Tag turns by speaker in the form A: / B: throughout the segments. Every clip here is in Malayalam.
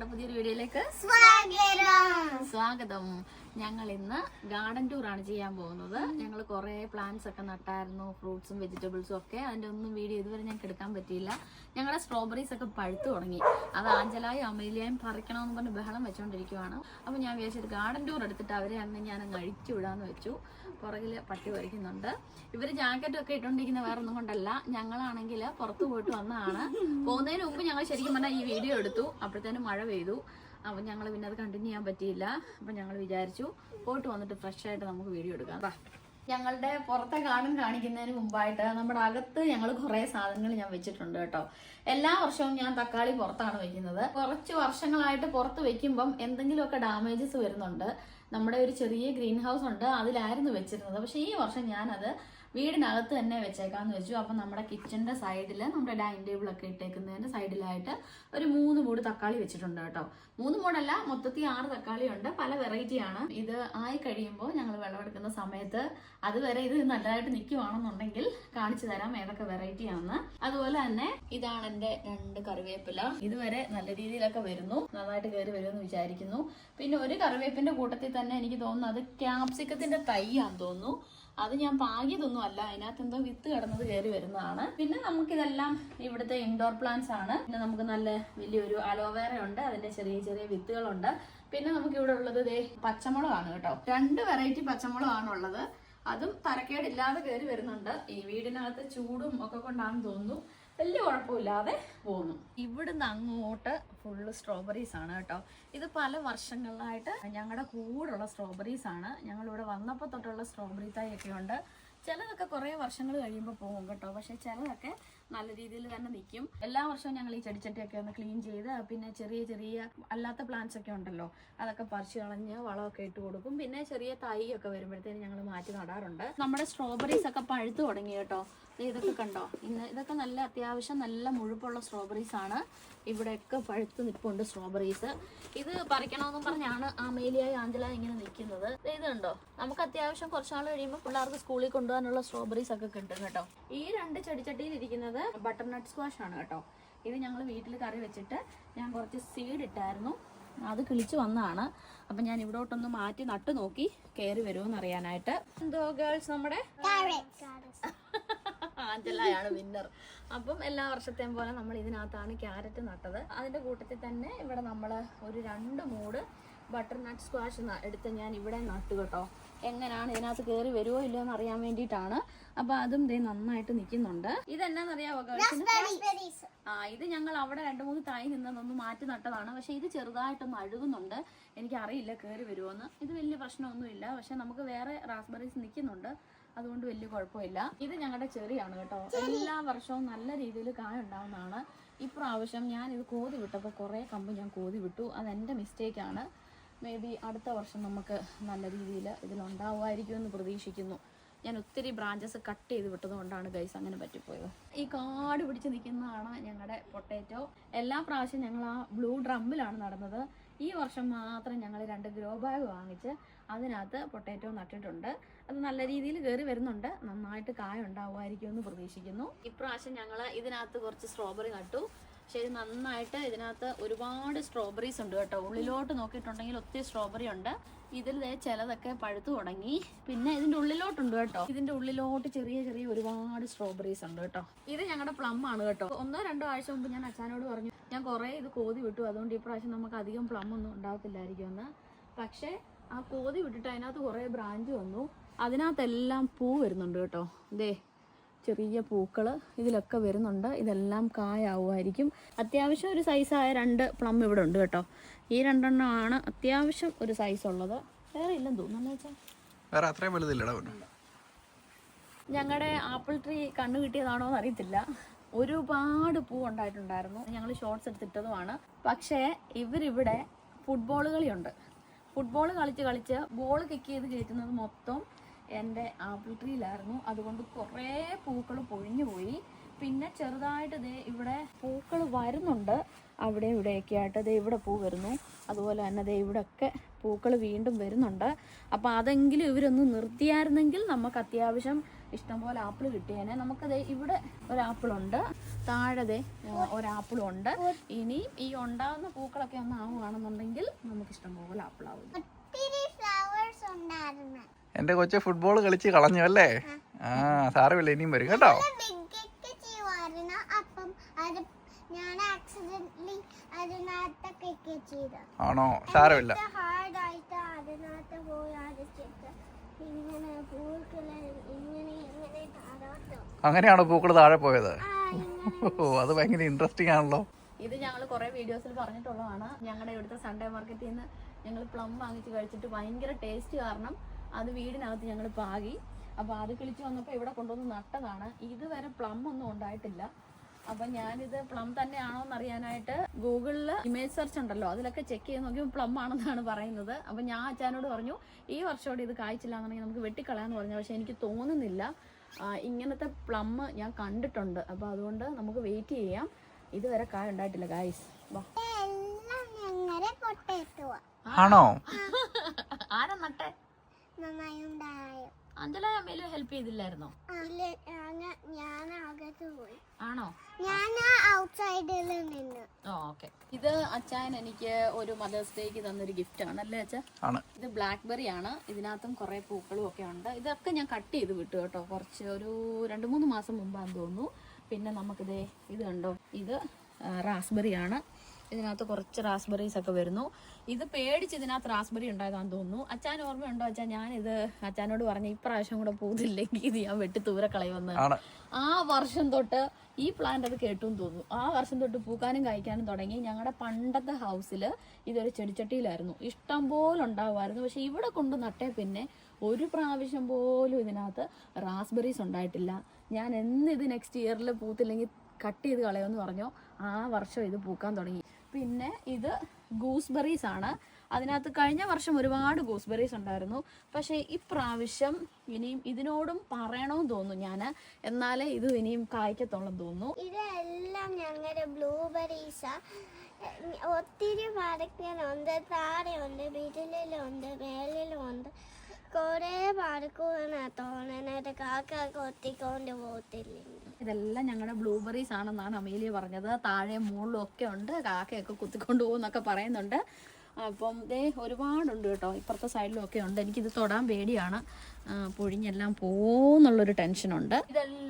A: ഞങ്ങളുടെ പുതിയൊരു വീഡിയോയിലേക്ക്
B: സ്വാഗതം.
A: സ്വാഗതം. ഞങ്ങൾ ഇന്ന് ഗാർഡൻ ടൂർ ആണ് ചെയ്യാൻ പോകുന്നത്. ഞങ്ങൾ കുറേ പ്ലാന്റ്സ് ഒക്കെ നട്ടായിരുന്നു ഫ്രൂട്ട്സും വെജിറ്റബിൾസും ഒക്കെ. അതിന്റെ ഒന്നും വീഡിയോ ഇതുവരെ ഞങ്ങൾക്ക് എടുക്കാൻ പറ്റിയില്ല. ഞങ്ങളുടെ സ്ട്രോബെറീസ് ഒക്കെ പഴുത്തു തുടങ്ങി. അത് ആഞ്ചലായും അമേലിയായും പറിക്കണമെന്ന് പറഞ്ഞ് ബഹളം വെച്ചുകൊണ്ടിരിക്കുവാണ് അപ്പോൾ ഞാൻ വിചാരിച്ചത് ഗാർഡൻ ടൂർ എടുത്തിട്ട് അവരെ അന്ന് ഞാൻ അങ്ങ് അഴിച്ചു വിടാന്ന് വെച്ചു. പുറകിൽ പട്ടി പറിക്കുന്നുണ്ട്. ഇവർ ജാക്കറ്റ് ഒക്കെ ഇട്ടുകൊണ്ടിരിക്കുന്ന വേറെ ഒന്നും കൊണ്ടല്ല. ഞങ്ങളാണെങ്കിൽ പുറത്തു പോയിട്ട് വന്നതാണ്. പോകുന്നതിന് മുമ്പ് ഞങ്ങൾ ശരിക്കും പറഞ്ഞാൽ ഈ വീഡിയോ എടുത്തു. അപ്പോഴത്തേനും മഴ പെയ്തു. അപ്പം ഞങ്ങൾ പിന്നെ അത് കണ്ടിന്യൂ ചെയ്യാൻ പറ്റിയില്ല. അപ്പം ഞങ്ങൾ വിചാരിച്ചു പോയിട്ട് വന്നിട്ട് ഫ്രഷ് ആയിട്ട് നമുക്ക് വീഡിയോ എടുക്കാം. ഞങ്ങളുടെ പുറത്തെ ഗാർഡൻ കാണിക്കുന്നതിന് മുമ്പായിട്ട് നമ്മുടെ അകത്ത് ഞങ്ങൾ കുറേ സാധനങ്ങൾ ഞാൻ വെച്ചിട്ടുണ്ട് കേട്ടോ. എല്ലാ വർഷവും ഞാൻ തക്കാളി പുറത്താണ് വെക്കുന്നത്. കുറച്ച് വർഷങ്ങളായിട്ട് പുറത്ത് വെക്കുമ്പം എന്തെങ്കിലുമൊക്കെ ഡാമേജസ് വരുന്നുണ്ട്. നമ്മുടെ ഒരു ചെറിയ ഗ്രീൻ ഹൗസ് ഉണ്ട് അതിലായിരുന്നു വെച്ചിരുന്നത്. പക്ഷേ ഈ വർഷം ഞാനത് വീടിനകത്ത് തന്നെ വെച്ചേക്കാന്ന് വെച്ചു. അപ്പം നമ്മുടെ കിച്ചന്റെ സൈഡിൽ നമ്മുടെ ഡൈനിങ് ടേബിൾ ഒക്കെ ഇട്ടേക്കുന്നതിന്റെ സൈഡിലായിട്ട് ഒരു മൂന്ന് മൂട് തക്കാളി വെച്ചിട്ടുണ്ട് കേട്ടോ. മൂന്ന് മൂടല്ല മൊത്തത്തിൽ ആറ് തക്കാളി ഉണ്ട് പല വെറൈറ്റിയാണ് ഇത് ആയി കഴിയുമ്പോൾ ഞങ്ങൾ വെള്ളമെടുക്കുന്ന സമയത്ത് അതുവരെ ഇത് നല്ലതായിട്ട് നിൽക്കുവാണെന്നുണ്ടെങ്കിൽ കാണിച്ചു തരാം ഏതൊക്കെ വെറൈറ്റി ആണെന്ന് അതുപോലെ തന്നെ ഇതാണ് എന്റെ രണ്ട് കറിവേപ്പില. ഇതുവരെ നല്ല രീതിയിലൊക്കെ വരുന്നു. നന്നായിട്ട് കയറി വരുമെന്ന് വിചാരിക്കുന്നു. പിന്നെ ഒരു കറിവേപ്പിന്റെ കൂട്ടത്തിൽ തന്നെ എനിക്ക് തോന്നുന്നു അത് ക്യാപ്സിക്കത്തിന്റെ തൈയാന്ന് തോന്നുന്നു. അത് ഞാൻ പാകിയതൊന്നും അല്ല. അതിനകത്ത് എന്തോ വിത്ത് കിടന്നത് കയറി വരുന്നതാണ്. പിന്നെ നമുക്കിതെല്ലാം ഇവിടുത്തെ ഇൻഡോർ പ്ലാന്റ്സ് ആണ്. പിന്നെ നമുക്ക് നല്ല വലിയൊരു അലോവേറ ഉണ്ട്. അതിന്റെ ചെറിയ ചെറിയ വിത്തുകളുണ്ട്. പിന്നെ നമുക്ക് ഇവിടെ ഉള്ളത് ദേ പച്ചമുളകാണ് കേട്ടോ. രണ്ട് വെറൈറ്റി പച്ചമുളകാണ് ഉള്ളത്. അതും തരക്കേടില്ലാതെ കയറി വരുന്നുണ്ട്. ഈ വീടിനകത്ത് ചൂടും ഒക്കെ കൊണ്ടാണെന്ന് തോന്നുന്നു. വലിയ കുഴപ്പമില്ലാതെ പോകുന്നു. ഇവിടുന്ന് അങ്ങോട്ട് ഫുള്ള് സ്ട്രോബെറീസ് ആണ് കേട്ടോ. ഇത് പല വർഷങ്ങളിലായിട്ട് ഞങ്ങളുടെ കൂടുള്ള സ്ട്രോബെറീസ് ആണ്. ഞങ്ങൾ ഇവിടെ വന്നപ്പോൾ തൊട്ടുള്ള സ്ട്രോബെറി തൈ ഒക്കെ ഉണ്ട്. ചിലതൊക്കെ കുറേ വർഷങ്ങൾ കഴിയുമ്പോൾ പോകും കേട്ടോ. പക്ഷെ ചിലതൊക്കെ നല്ല രീതിയിൽ തന്നെ നിൽക്കും എല്ലാ വർഷവും ഞങ്ങൾ ഈ ചെടിച്ചട്ടിയൊക്കെ ഒന്ന് ക്ലീൻ ചെയ്ത് പിന്നെ ചെറിയ ചെറിയ അല്ലാത്ത പ്ലാന്റ്സ് ഒക്കെ ഉണ്ടല്ലോ അതൊക്കെ പറിച്ചു കളഞ്ഞ് വളമൊക്കെ ഇട്ട് കൊടുക്കും. പിന്നെ ചെറിയ തൈ ഒക്കെ വരുമ്പോഴത്തേന് ഞങ്ങൾ മാറ്റി നടാറുണ്ട്. നമ്മുടെ സ്ട്രോബെറീസ് ഒക്കെ പഴുത്തു തുടങ്ങി കേട്ടോ. ഇതൊക്കെ കണ്ടോ? ഇന്ന് ഇതൊക്കെ നല്ല അത്യാവശ്യം നല്ല മുഴുപ്പുള്ള സ്ട്രോബെറീസ് ആണ്. ഇവിടെയൊക്കെ പഴുത്ത് നിൽപ്പുണ്ട് സ്ട്രോബെറീസ് ഇത് പറിക്കണമെന്നും പറഞ്ഞാണ് ആമേലിയായി ആഞ്ചല ഇങ്ങനെ നിൽക്കുന്നത്. ഇത് കണ്ടോ? നമുക്ക് അത്യാവശ്യം കുറച്ചാൾ കഴിയുമ്പോൾ പിള്ളേർക്ക് സ്കൂളിൽ കൊണ്ടുപോകാനുള്ള സ്ട്രോബെറീസ് ഒക്കെ കിട്ടും കേട്ടോ. ഈ രണ്ട് ചെടിച്ചട്ടിയിൽ ഇരിക്കുന്നത് ബട്ടർ നട്ട് സ്ക്വാഷ് ആണ് കേട്ടോ. ഇത് ഞങ്ങൾ വീട്ടിൽ കറി വെച്ചിട്ട് ഞാൻ കുറച്ച് സീഡ് ഇട്ടായിരുന്നു. അത് കിളിച്ചു വന്നതാണ്. അപ്പം ഞാൻ ഇവിടോട്ടൊന്ന് മാറ്റി നട്ടു നോക്കി കയറി വരുമെന്ന് അറിയാനായിട്ട്. എന്തോ ഗേൾസ് നമ്മുടെ? ആഞ്ചലയാണ് വിന്നർ അപ്പം എല്ലാ വർഷത്തെയും പോലെ നമ്മൾ ഇതിനകത്താണ് ക്യാരറ്റ് നട്ടത്. അതിന്റെ കൂട്ടത്തിൽ തന്നെ ഇവിടെ നമ്മൾ ഒരു രണ്ട് മൂട് ബട്ടർനട്ട് സ്ക്വാഷ് എടുത്ത് ഞാൻ ഇവിടെ നട്ടു കേട്ടോ. എങ്ങനെയാണ് ഇതിനകത്ത് കയറി വരുമോ ഇല്ലയോ എന്ന് അറിയാൻ വേണ്ടിയിട്ടാണ്. അപ്പൊ അതും ദേ നന്നായിട്ട് നിൽക്കുന്നുണ്ട്. ഇതെന്നാന്നറിയാവോ ആ ഇത് ഞങ്ങൾ അവിടെ രണ്ടു മൂന്ന് തായി നിന്നതൊന്ന് മാറ്റി നട്ടതാണ്. പക്ഷെ ഇത് ചെറുതായിട്ടൊന്ന് അഴുകുന്നുണ്ട്. എനിക്ക് അറിയില്ല കയറി വരുമോന്ന് ഇത് വലിയ പ്രശ്നമൊന്നുമില്ല. പക്ഷെ നമുക്ക് വേറെ റാസ്ബെറീസ് നിൽക്കുന്നുണ്ട്. അതുകൊണ്ട് വലിയ കുഴപ്പമില്ല. ഇത് ഞങ്ങളുടെ ചെറിയാണ് കേട്ടോ. എല്ലാ വർഷവും നല്ല രീതിയിൽ കായ ഉണ്ടാവുന്നതാണ്. ഇപ്രാവശ്യം ഞാൻ ഇത് കോതി വിട്ടപ്പോൾ കുറേ കമ്പ് ഞാൻ കോതി വിട്ടു. അത് എന്റെ മിസ്റ്റേക്കാണ് മേ ബി അടുത്ത വർഷം നമുക്ക് നല്ല രീതിയിൽ ഇതിലുണ്ടാവുമായിരിക്കും എന്ന് പ്രതീക്ഷിക്കുന്നു. ഞാൻ ഒത്തിരി ബ്രാഞ്ചസ് കട്ട് ചെയ്ത് വിട്ടത് കൊണ്ടാണ് ഗൈസ് അങ്ങനെ പറ്റിപ്പോയത്. ഈ കാട് പിടിച്ച് നിൽക്കുന്നതാണ് ഞങ്ങളുടെ പൊട്ടേറ്റോ എല്ലാ പ്രാവശ്യം ഞങ്ങൾ ആ ബ്ലൂ ഡ്രമ്മിലാണ് നടന്നത്. ഈ വർഷം മാത്രം ഞങ്ങൾ രണ്ട് ഗ്രോ ബാഗ് വാങ്ങിച്ച് അതിനകത്ത് പൊട്ടേറ്റോ നട്ടിട്ടുണ്ട്. അത് നല്ല രീതിയിൽ കയറി വരുന്നുണ്ട്. നന്നായിട്ട് കായ ഉണ്ടാവുമായിരിക്കും എന്ന് പ്രതീക്ഷിക്കുന്നു. ഇപ്രാവശ്യം ഞങ്ങൾ ഇതിനകത്ത് കുറച്ച് സ്ട്രോബെറി നട്ടു. പക്ഷേ ഇത് നന്നായിട്ട് ഇതിനകത്ത് ഒരുപാട് സ്ട്രോബെറീസ് ഉണ്ട് കേട്ടോ. ഉള്ളിലോട്ട് നോക്കിയിട്ടുണ്ടെങ്കിൽ ഒത്തിരി സ്ട്രോബെറി ഉണ്ട്. ഇതിൽ ചിലതൊക്കെ പഴുത്തു തുടങ്ങി. പിന്നെ ഇതിന്റെ ഉള്ളിലോട്ടുണ്ട് കേട്ടോ. ഇതിന്റെ ഉള്ളിലോട്ട് ചെറിയ ചെറിയ ഒരുപാട് സ്ട്രോബെറീസ് ഉണ്ട് കേട്ടോ. ഇത് ഞങ്ങളുടെ പ്ലം ആണ് കേട്ടോ. ഒന്നോ രണ്ടോ ആഴ്ച മുമ്പ് ഞാൻ അച്ഛനോട് പറഞ്ഞു ഞാൻ കുറേ ഇത് കോതി വിട്ടു. അതുകൊണ്ട് ഈ പ്രാവശ്യം നമുക്ക് അധികം പ്ലം ഒന്നും ഉണ്ടാവത്തില്ലായിരിക്കും എന്ന്. പക്ഷേ ആ കോതി വിട്ടിട്ട് അതിനകത്ത് കുറേ ബ്രാഞ്ച് വന്നു. അതിനകത്തെല്ലാം പൂ വരുന്നുണ്ട് കേട്ടോ. ദേ ചെറിയ പൂക്കൾ ഇതിലൊക്കെ വരുന്നുണ്ട്. ഇതെല്ലാം കായാവുമായിരിക്കും. അത്യാവശ്യം ഒരു സൈസായ രണ്ട് പ്ലം ഇവിടെ ഉണ്ട് കേട്ടോ. ഈ രണ്ടെണ്ണമാണ് അത്യാവശ്യം ഒരു സൈസ് ഉള്ളത്. വേറെ ഇല്ലെന്ന് തോന്നുന്നു. വെച്ചാൽ
C: വേറെ അത്രയും വലുതില്ലടാ
A: ഞങ്ങളുടെ ആപ്പിൾ ട്രീ കണ്ണു കിട്ടിയതാണോ എന്ന് അറിയത്തില്ല. ഒരുപാട് പൂ ഉണ്ടായിട്ടുണ്ടായിരുന്നു. ഞങ്ങൾ ഷോർട്സ് എടുത്തിട്ടതുമാണ്. പക്ഷേ ഇവരിവിടെ ഫുട്ബോൾ കളിയുണ്ട്. ഫുട്ബോൾ കളിച്ച് കളിച്ച് ബോൾ കിക്ക് ചെയ്ത് കയറ്റുന്നത് മൊത്തം എന്റെ ആപ്പിൾ ട്രീയിലായിരുന്നു അതുകൊണ്ട് കുറേ പൂക്കൾ പൊഴിഞ്ഞു പോയി. പിന്നെ ചെറുതായിട്ട് ദേ ഇവിടെ പൂക്കൾ വരുന്നുണ്ട്. അവിടെ ഇവിടെയൊക്കെ ആയിട്ട് ദേ ഇവിടെ പൂ വരുന്നു. അതുപോലെ തന്നെ ദേ ഇവിടെയൊക്കെ പൂക്കൾ വീണ്ടും വരുന്നുണ്ട്. അപ്പോൾ അതെങ്കിലും ഇവരൊന്ന് നിർത്തിയായിരുന്നെങ്കിൽ നമുക്ക് അത്യാവശ്യം ഇഷ്ടംപോലെ ആപ്പിൾ കിട്ടിയേനെ. നമുക്കത് ഇവിടെ ഒരാപ്പിളുണ്ട്. താഴെ ഒരാപ്പിളുണ്ട്. ഇനിയും ഉണ്ട് ഇനി ഈ ഉണ്ടാകുന്ന പൂക്കളൊക്കെ ഒന്ന് ആവുകയാണെന്നുണ്ടെങ്കിൽ നമുക്ക് ഇഷ്ടംപോലെ ആപ്പിളാവും.
B: ഒത്തിരി ഫ്ലവേഴ്സ് ഉണ്ടായിരുന്നു
C: എന്റെ കൊച്ചു ഫുട്ബോൾ കളിച്ച് കളഞ്ഞു അല്ലേ? ആ സാരമില്ല ഇനിയും വരും കേട്ടോ.
B: അപ്പം ഞാൻ ആക്സിഡന്റലി അതിനകത്തൊക്കെ ചെയ്തു.
C: ആണോ? സാരമില്ല. അങ്ങനെയാണോ പൂക്കൾ താഴെ പോയത്? ഓ അത് ഭയങ്കര ഇൻട്രസ്റ്റിംഗ് ആണല്ലോ.
A: ഇത് ഞങ്ങൾ കുറെ വീഡിയോസിൽ പറഞ്ഞിട്ടുള്ളതാണ്. ഞങ്ങളുടെ ഇവിടുത്തെ സൺഡേ മാർക്കറ്റിൽ നിന്ന് ഞങ്ങൾ പ്ലം വാങ്ങിച്ച് കഴിച്ചിട്ട് ഭയങ്കര ടേസ്റ്റ് കാരണം അത് വീടിനകത്ത് ഞങ്ങൾ പാകി. അപ്പോൾ അത് കിളിച്ച് വന്നപ്പോൾ ഇവിടെ കൊണ്ടുവന്ന് നട്ടതാണ്. ഇതുവരെ പ്ലം ഒന്നും ഉണ്ടായിട്ടില്ല. അപ്പം ഞാനിത് പ്ലം തന്നെയാണോ എന്ന് അറിയാനായിട്ട് ഗൂഗിളിൽ ഇമേജ് സെർച്ച് ഉണ്ടല്ലോ അതിലൊക്കെ ചെക്ക് ചെയ്ത് നോക്കിയപ്പോൾ പ്ലം ആണെന്നാണ് പറയുന്നത്. അപ്പം ഞാൻ അച്ഛനോട് പറഞ്ഞു ഈ വർഷത്തോടെ ഇത് കായ്ച്ചില്ല എന്നുണ്ടെങ്കിൽ നമുക്ക് വെട്ടിക്കളയാന്ന് പറഞ്ഞു. പക്ഷെ എനിക്ക് തോന്നുന്നില്ല. ഇങ്ങനത്തെ പ്ലം ഞാൻ കണ്ടിട്ടുണ്ട്. അപ്പോൾ അതുകൊണ്ട് നമുക്ക് വെയിറ്റ് ചെയ്യാം. ഇതുവരെ കായ ഉണ്ടായിട്ടില്ല ഗായ്സ്
C: ആണോ?
A: അഞ്ജല അമ്മയിലും ഹെൽപ്പ് ചെയ്തില്ലായിരുന്നോ?
B: ഞാൻ അകത്ത് പോയി.
A: ആണോ?
B: ഞാൻ ഔട്ട്സൈഡിൽ നിന്ന്.
A: ഓ ഓക്കെ ഇത് അച്ഛൻ എനിക്ക് ഒരു മദേഴ്സ് ഡേക്ക് തന്നൊരു ഗിഫ്റ്റ് ആണ് അല്ലേ അച്ഛാ? ഇത് ബ്ലാക്ക്ബെറി ആണ്. ഇതിനകത്തും കുറെ പൂക്കളും ഒക്കെ ഉണ്ട്. ഇതൊക്കെ ഞാൻ കട്ട് ചെയ്ത് വിട്ടു കേട്ടോ. കുറച്ച് ഒരു രണ്ട് മൂന്ന് മാസം മുമ്പാന്ന് തോന്നുന്നു. പിന്നെ നമുക്കിത് ഇത് കണ്ടോ? ഇത് റാസ്ബെറി ആണ്. ഇതിനകത്ത് കുറച്ച് റാസ്ബെറീസ് ഒക്കെ വരുന്നു. ഇത് പേടിച്ച് ഇതിനകത്ത് റാസ്ബെറി ഉണ്ടായതാന്ന് തോന്നുന്നു. അച്ഛൻ ഓർമ്മയുണ്ടോ? അച്ഛാ ഞാനിത് അച്ഛനോട് പറഞ്ഞ ഇപ്രാവശ്യം കൂടെ പോകുന്നില്ലെങ്കിൽ ഇത് ഞാൻ വെട്ടി തൂര കളയുമെന്ന്. ആ വർഷം തൊട്ട് ഈ പ്ലാന്റ് അത് കേട്ടും തോന്നുന്നു. ആ വർഷം തൊട്ട് പൂക്കാനും കായ്ക്കാനും തുടങ്ങി ഞങ്ങളുടെ പണ്ടത്തെ ഹൗസിൽ ഇതൊരു ചെടിച്ചട്ടിയിലായിരുന്നു. ഇഷ്ടം പോലെ ഉണ്ടാവുമായിരുന്നു. പക്ഷെ ഇവിടെ കൊണ്ട് നട്ടേ പിന്നെ ഒരു പ്രാവശ്യം പോലും ഇതിനകത്ത് റാസ്ബെറീസ് ഉണ്ടായിട്ടില്ല. ഞാൻ എന്ന് ഇത് നെക്സ്റ്റ് ഇയറിൽ പൂത്തില്ലെങ്കിൽ കട്ട് ചെയ്ത് കളയുമെന്ന് പറഞ്ഞോ. ആ വർഷം ഇത് പൂക്കാൻ തുടങ്ങി. പിന്നെ ഇത് ഗൂസ്ബെറീസ് ആണ്. അതിനകത്ത് കഴിഞ്ഞ വർഷം ഒരുപാട് ഗൂസ്ബെറീസ് ഉണ്ടായിരുന്നു. പക്ഷേ ഇപ്രാവശ്യം ഇനിയും ഇതിനോടും പറയണമെന്ന് തോന്നുന്നു ഞാൻ എന്നാലേ ഇത് ഇനിയും കായ്ക്കത്തോളം തോന്നുന്നു.
B: ഇതെല്ലാം ഞങ്ങളുടെ ബ്ലൂബെറീസാ ഒത്തിരി മരക്കാനുണ്ട് താഴെ ഉണ്ട് വീട്ടിലുണ്ട് കുറേ മരക്കൂണ തോന്നണത് കാക്ക കൊത്തിക്കൊണ്ട് പോകത്തില്ല
A: ഇതെല്ലാം ഞങ്ങളുടെ ബ്ലൂബെറീസ് ആണെന്നാണ് അമേലിയ പറഞ്ഞത്. താഴെ മുകളിലും ഒക്കെ ഉണ്ട്. കാക്കയൊക്കെ കുത്തിക്കൊണ്ട് പോകുന്നൊക്കെ പറയുന്നുണ്ട്. അപ്പം ദേ ഒരുപാടുണ്ട് കേട്ടോ. ഇപ്പുറത്തെ സൈഡിലും ഒക്കെ ഉണ്ട്. എനിക്കിത് തൊടാൻ പേടിയാണ്. പൊഴിഞ്ഞെല്ലാം പോകുന്നുള്ളൊരു ടെൻഷനുണ്ട് ഇതെല്ലാം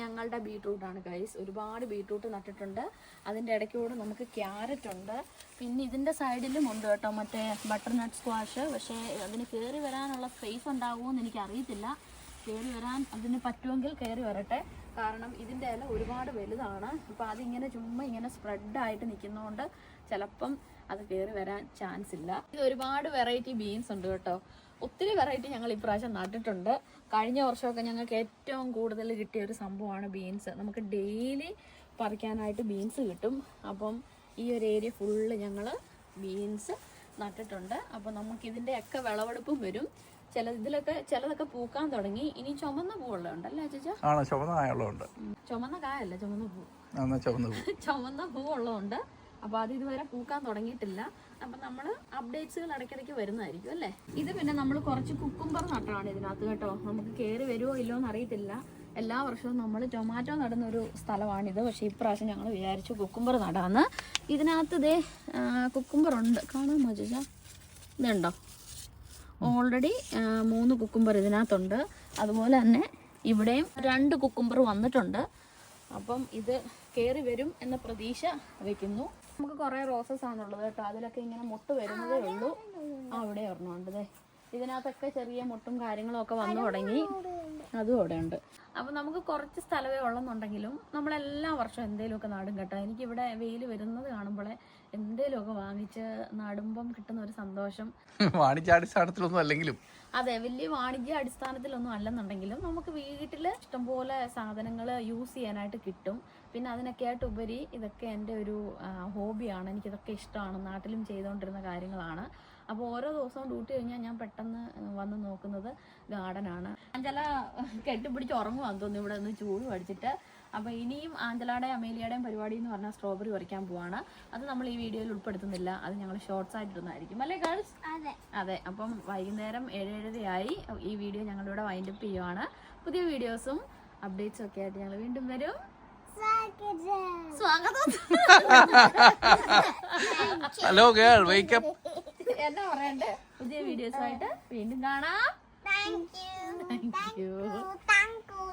A: ഞങ്ങളുടെ ബീട്രൂട്ടാണ് ഗൈസ് ഒരുപാട് ബീട്രൂട്ട് നട്ടിട്ടുണ്ട്. അതിന്റെ ഇടയ്ക്കൂടെ നമുക്ക് ക്യാരറ്റ് ഉണ്ട്. പിന്നെ ഇതിന്റെ സൈഡിലും ഉണ്ട് കേട്ടോ മറ്റേ ബട്ടർനട്ട് സ്ക്വാഷ്. പക്ഷേ അതിന് കയറി വരാനുള്ള സ്പേസ് ഉണ്ടാവുമോ എന്ന് എനിക്കറിയത്തില്ല. കയറി വരാൻ അതിന് പറ്റുമെങ്കിൽ കയറി വരട്ടെ. കാരണം ഇതിന്റെ ഇല ഒരുപാട് വലുതാണ്. അപ്പോൾ അതിങ്ങനെ ചുമ്മാ ഇങ്ങനെ സ്പ്രെഡായിട്ട് നിൽക്കുന്നതുകൊണ്ട് ചിലപ്പം അത് കയറി വരാൻ ചാൻസ് ഇല്ല. ഇത് ഒരുപാട് വെറൈറ്റി ബീൻസ് ഉണ്ട് കേട്ടോ. ഒത്തിരി വെറൈറ്റി ഞങ്ങൾ ഇപ്രാവശ്യം നട്ടിട്ടുണ്ട്. കഴിഞ്ഞ വർഷമൊക്കെ ഞങ്ങൾക്ക് ഏറ്റവും കൂടുതൽ കിട്ടിയ ഒരു സംഭവമാണ് ബീൻസ് നമുക്ക് ഡെയിലി പറിക്കാനായിട്ട് ബീൻസ് കിട്ടും. അപ്പം ഈ ഒരു ഏരിയ ഫുള്ള് ഞങ്ങൾ ബീൻസ് നട്ടിട്ടുണ്ട്. അപ്പോൾ നമുക്കിതിന്റെയൊക്കെ വിളവെടുപ്പും വരും. ചില ഇതിലൊക്കെ ചിലതൊക്കെ പൂക്കാൻ തുടങ്ങി. ഇനി ചുമന്ന പൂവുള്ളതുണ്ട് അല്ലേ ചേച്ചാ
C: ആണ് ചുവന്ന കായുള്ളതുണ്ട്.
A: ചുമന്ന കായല്ല ചുമന്ന പൂ.
C: ചുവന്ന പൂ
A: ചുമന്ന പൂ. ഉള്ളതുകൊണ്ട് അപ്പോൾ അത് ഇതുവരെ പൂക്കാൻ തുടങ്ങിയിട്ടില്ല. അപ്പം നമ്മൾ അപ്ഡേറ്റ്സുകൾ ഇടയ്ക്കിടയ്ക്ക് വരുന്നതായിരിക്കും അല്ലേ? ഇത് പിന്നെ നമ്മൾ കുറച്ച് കുക്കുംബർ നട്ടാണ് ഇതിനകത്ത് കേട്ടോ. നമുക്ക് കയറി വരുമോ ഇല്ലോ എന്ന് അറിയത്തില്ല എല്ലാ വർഷവും നമ്മൾ ടൊമാറ്റോ നടുന്ന ഒരു സ്ഥലമാണിത്. പക്ഷേ ഇപ്രാവശ്യം ഞങ്ങൾ വിചാരിച്ചു കുക്കുംബർ നടാന്ന്. ഇതിനകത്ത് ഇതേ കുക്കുംബർ ഉണ്ട്. കാണാമോ ചേച്ചാ ഇതുണ്ടോ ഓൾറെഡി മൂന്ന് കുക്കുംബർ ഇതിനകത്തുണ്ട്. അതുപോലെ തന്നെ ഇവിടെയും രണ്ട് കുക്കുംബർ വന്നിട്ടുണ്ട്. അപ്പം ഇത് കയറി വരും എന്ന പ്രതീക്ഷ വെക്കുന്നു. നമുക്ക് കുറേ റോസസ് ആണുള്ളത് കേട്ടോ. അതിലൊക്കെ ഇങ്ങനെ മുട്ട് വരുന്നതേ ഉള്ളൂ. ആ അവിടെ ഒരെണ്ണമുണ്ട് ദേ. ഇതിനകത്തൊക്കെ ചെറിയ മുട്ടും കാര്യങ്ങളും ഒക്കെ വന്നു തുടങ്ങി. അതും അവിടെ ഉണ്ട്. അപ്പോൾ നമുക്ക് കുറച്ച് സ്ഥലമേ ഉള്ളെന്നുണ്ടെങ്കിലും നമ്മളെല്ലാ വർഷവും എന്തെങ്കിലുമൊക്കെ നാടും കേട്ടോ. എനിക്കിവിടെ വെയിൽ വരുന്നത് കാണുമ്പോൾ എന്തെങ്കിലുമൊക്കെ വാങ്ങിച്ച് നാടുമ്പം കിട്ടുന്ന ഒരു സന്തോഷം.
C: വാണിജ്യാടിസ്ഥാനത്തിലൊന്നും അല്ലെങ്കിലും.
A: അതെ വലിയ വാണിജ്യ അടിസ്ഥാനത്തിലൊന്നും അല്ലെന്നുണ്ടെങ്കിലും നമുക്ക് വീട്ടിൽ ഇഷ്ടംപോലെ സാധനങ്ങൾ യൂസ് ചെയ്യാനായിട്ട് കിട്ടും. പിന്നെ അതിനൊക്കെയായിട്ട് ഉപരി ഇതൊക്കെ എന്റെ ഒരു ഹോബിയാണ്. എനിക്കിതൊക്കെ ഇഷ്ടമാണ്. നാട്ടിലും ചെയ്തുകൊണ്ടിരുന്ന കാര്യങ്ങളാണ്. അപ്പോൾ ഓരോ ദിവസവും ഡ്യൂട്ടി കഴിഞ്ഞാൽ ഞാൻ പെട്ടെന്ന് വന്ന് നോക്കുന്നത് ഗാർഡനാണ്. അഞ്ചല കെട്ടിപ്പിടിച്ച് ഉറങ്ങുവാന്ന് തോന്നുന്നു ഇവിടെ നിന്ന് ചൂട് പഠിച്ചിട്ട്. അപ്പോൾ ഇനിയും ആഞ്ചലയുടെയും അമേലിയുടെയും പരിപാടി എന്ന് പറഞ്ഞാൽ സ്ട്രോബെറി പറിക്കാൻ പോവാണ്. അത് നമ്മൾ ഈ വീഡിയോയിൽ ഉൾപ്പെടുത്തുന്നില്ല. അത് ഞങ്ങൾ ഷോർട്സ് ആയിട്ടിരുന്നായിരിക്കും അല്ലേ ഗേൾസ്
B: അതെ.
A: അതെ. അപ്പം വൈകുന്നേരം ഏഴേഴരയായി ഈ വീഡിയോ ഞങ്ങളിവിടെ വൈൻഡപ്പ് ചെയ്യുവാണ്. പുതിയ വീഡിയോസും അപ്ഡേറ്റ്സും ഒക്കെ ആയിട്ട് ഞങ്ങൾ വീണ്ടും വരും. സ്വാഗതം.
C: ഹലോ ഗേൾ വേക്കപ്പ്
A: എന്നാ പറയണ്ടേ? പുതിയ വീഡിയോസുമായിട്ട് വീണ്ടും കാണാം.
B: Thank you
A: thank you